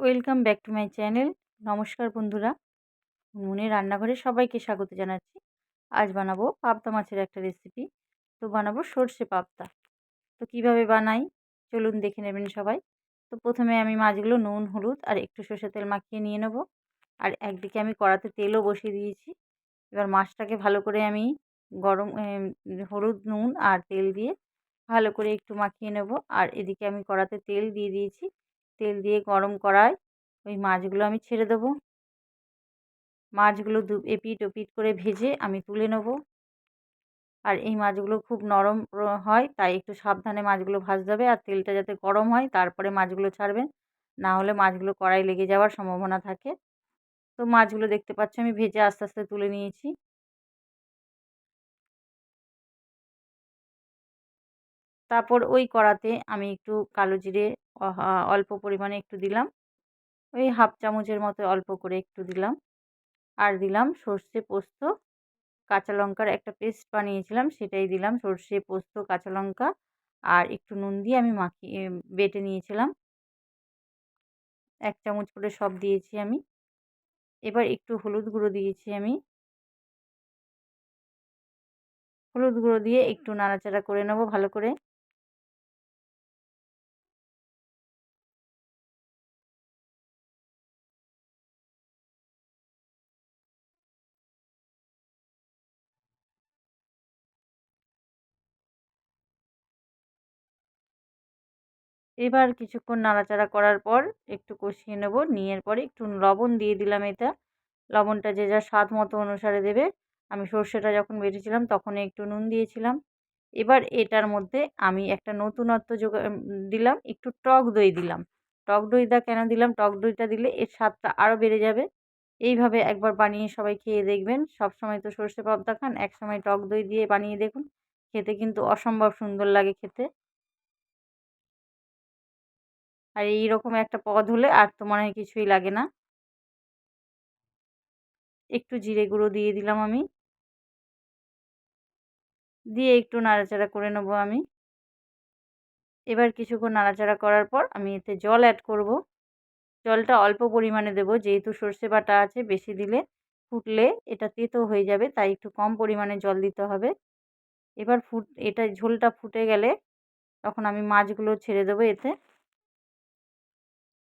Welcome back to my channel. নমস্কার বন্ধুরা। মনের রান্নাঘরে সবাইকে স্বাগত জানাচ্ছি। আজ বানাবো পাবদা মাছের একটা রেসিপি তো বানাবো সর্ষে পাবদা। তো কীভাবে বানাই? চলুন দেখে নেবেন সবাই। তো প্রথমে আমি মাছগুলো নুন, হলুদ আর একটু সর্ষে তেল মাখিয়ে নিয়ে নেব। আর একদিকে আমি কড়াতে তেলও বসিয়ে দিয়েছি। এবার মাছটাকে ভালো করে আমি গরম হলুদ, নুন আর তেল দিয়ে ভালো করে একটু মাখিয়ে নেব। আর এদিকে আমি কড়াতে তেল দিয়ে দিয়েছি। তেল দিয়ে গরম করায় ওই মাছগুলো আমি ছেড়ে দেবো। মাছগুলো দু এপিট ওপিট করে ভেজে আমি তুলে নেব। আর এই মাছগুলো খুব নরম হয়, তাই একটু সাবধানে মাছগুলো ভাজতে হবে আর তেলটা যাতে গরম হয় তারপরে মাছগুলো ছাড়বেন। না হলে মাছগুলো কড়াই লেগে যাওয়ার সম্ভাবনা থাকে। তো মাছগুলো দেখতে পাচ্ছ আমি ভেজে আস্তে আস্তে তুলে নিয়েছি। তারপর ওই কড়াতে আমি একটু কালো জিরে অল্প পরিমাণে একটু দিলাম। ওই হাফ চামচের মতো অল্প করে একটু দিলাম। আর দিলাম সর্ষে পোস্ত, কাঁচা লঙ্কার একটা পেস্ট বানিয়েছিলাম, সেটাই দিলাম। সর্ষে পোস্ত, কাঁচা লঙ্কা আর একটু নুন দিয়ে আমি মাখিয়ে বেটে নিয়েছিলাম। এক চামচ করে সব দিয়েছি আমি। এবার একটু হলুদ গুঁড়ো দিয়েছি আমি। হলুদ গুঁড়ো দিয়ে একটু নাড়াচাড়া করে নেব ভালো করে। এবার কিছুক্ষণ নাড়াচাড়া করার পর একটু কষিয়ে নেব। নিয়ে পরে একটু লবণ দিয়ে দিলাম এটা। লবণটা যে যার স্বাদ মতো অনুসারে দেবে। আমি সর্ষেটা যখন বেটেছিলাম তখন একটু নুন দিয়েছিলাম। এবার এটার মধ্যে আমি একটা নতুনত্ব যোগা দিলাম, একটু টক দই দিলাম। টক দইটা কেন দিলাম? টক দইটা দিলে এর স্বাদটা আরও বেড়ে যাবে। এইভাবে একবার বানিয়ে সবাই খেয়ে দেখবেন। সব সময় তো সর্ষে পাবদা খান এক সময় টক দই দিয়ে বানিয়ে দেখুন। খেতে কিন্তু অসম্ভব সুন্দর লাগে খেতে। আর এইরকম একটা পদ হলে আর তো মনে হয় কিছুই লাগে না। একটু জিরে গুঁড়ো দিয়ে দিলাম আমি। দিয়ে একটু নাড়াচাড়া করে নেব আমি। এবার কিছুক্ষণ নাড়াচাড়া করার পর আমি এতে জল অ্যাড করব। জলটা অল্প পরিমাণে দেব, যেহেতু সর্ষে বাটা আছে বেশি দিলে ফুটলে এটা তেতো হয়ে যাবে, তাই একটু কম পরিমাণে জল দিতে হবে। এবার ফুট, এটা ঝোলটা ফুটে গেলে তখন আমি মাছগুলো ছেড়ে দেবো এতে।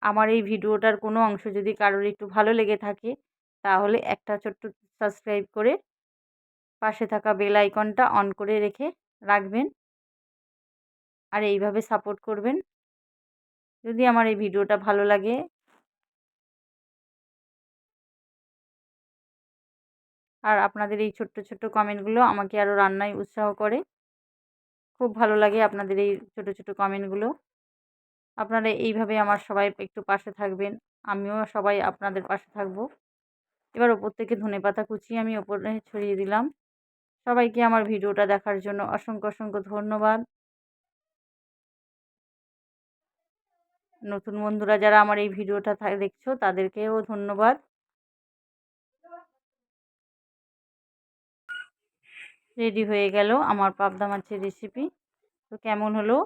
আমার এই ভিডিওটার কোনো অংশ যদি কারোর একটু ভালো লেগে থাকে, তাহলে একটা ছোট্ট সাবস্ক্রাইব করে পাশে থাকা বেল আইকনটা অন করে রেখে রাখবেন। আর এইভাবে সাপোর্ট করবেন। যদি আমার এই ভিডিওটা ভালো লাগে আর আপনাদের এই ছোট্ট ছোট্ট কমেন্টগুলো আমাকে আরও রান্নায় উৎসাহ করে, খুব ভালো লাগে আপনাদের এই ছোট ছোট কমেন্টগুলো। আপনারা এইভাবে আমার সবাই একটু পাশে থাকবেন। আমিও সবাই আপনাদের পাশে থাকব। এবার ওপর থেকে ধনে পাতা কুচিয়ে আমি ওপরে ছড়িয়ে দিলাম। সবাইকে আমার ভিডিওটা দেখার জন্য অসংখ্য অসংখ্য ধন্যবাদ। নতুন বন্ধুরা যারা আমার এই ভিডিওটা দেখছ তাদেরকেও ধন্যবাদ। রেডি হয়ে গেল আমার পাবদা মাছের রেসিপি তো কেমন হলো?